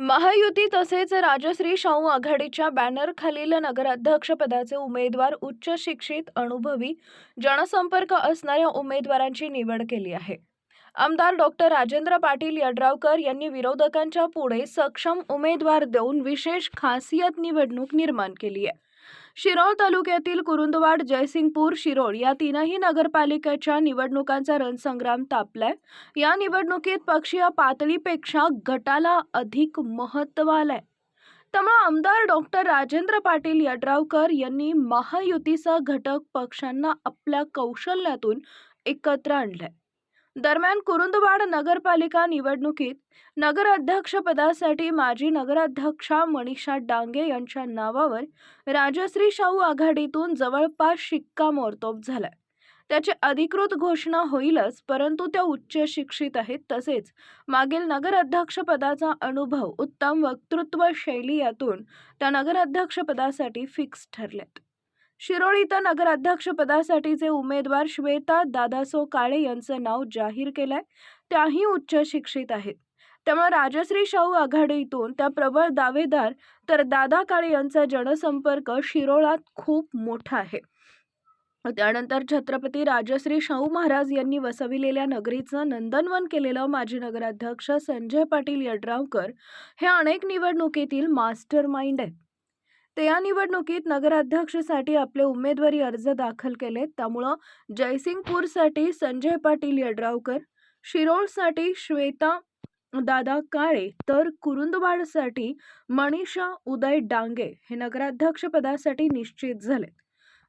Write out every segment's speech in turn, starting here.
महायुती तसेच राजश्री शाहू आघाडीच्या बॅनरखालील नगराध्यक्षपदाचे उमेदवार उच्च शिक्षित अनुभवी जनसंपर्क असणाऱ्या उमेदवारांची निवड केली आहे. आमदार डॉक्टर राजेंद्र पाटील यड्रावकर यांनी विरोधकांच्या पुढे सक्षम उमेदवार देऊन विशेष खासियत निवडणूक निर्माण केली आहे. शिरोळ तालुक्यातील कुरुंदवाड जयसिंगपूर शिरोळ या तीनही नगरपालिकेच्या निवडणुकांचा रणसंग्राम तापलाय. या निवडणुकीत पक्षीय पातळीपेक्षा गटाला अधिक महत्त्व आलंय. त्यामुळे आमदार डॉक्टर राजेंद्र पाटील यड्रावकर यांनी महायुतीचा घटक पक्षांना आपल्या कौशल्यातून एकत्र आणलंय. दरम्यान कुरुंदवाड नगरपालिका निवडणुकीत नगराध्यक्षपदासाठी माजी नगराध्यक्षा मनीषा डांगे यांच्या नावावर राजश्री शाहू आघाडीतून जवळपास शिक्कामोर्तोब झालाय. त्याची अधिकृत घोषणा होईलच परंतु त्या उच्च शिक्षित आहेत तसेच मागील नगराध्यक्षपदाचा अनुभव उत्तम वक्तृत्व शैली यातून त्या नगराध्यक्षपदासाठी फिक्स ठरल्यात शिरोळ इथं नगराध्यक्षपदासाठीचे उमेदवार श्वेता दादासो काळे यांचं नाव जाहीर केलंय त्याही उच्च शिक्षित आहेत. त्यामुळे राजश्री शाहू आघाडीतून त्या प्रबळ दावेदार तर दादा काळे यांचा जनसंपर्क शिरोळात खूप मोठा आहे. त्यानंतर छत्रपती राजश्री शाहू महाराज यांनी वसविलेल्या नगरीचं नंदनवन केलेलं माजी नगराध्यक्ष संजय पाटील यड्रावकर हे अनेक निवडणुकीतील मास्टर माइंड आहेत. ते या निवडणुकीत नगराध्यक्षसाठी आपले उमेदवारी अर्ज दाखल केले त्यामुळं जयसिंगपूरसाठी संजय पाटील यड्रावकर शिरोळसाठी श्वेता दादा काळे तर कुरुंदवाडसाठी मनीषा उदय डांगे हे नगराध्यक्षपदासाठी निश्चित झाले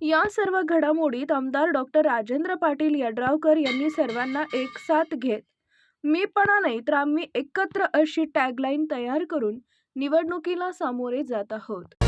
या सर्व घडामोडीत आमदार डॉक्टर राजेंद्र पाटील यड्रावकर यांनी सर्वांना एक साथ घेत मीपणा नाही तर आम्ही एकत्र अशी टॅगलाईन तयार करून निवडणुकीला सामोरे जात आहोत.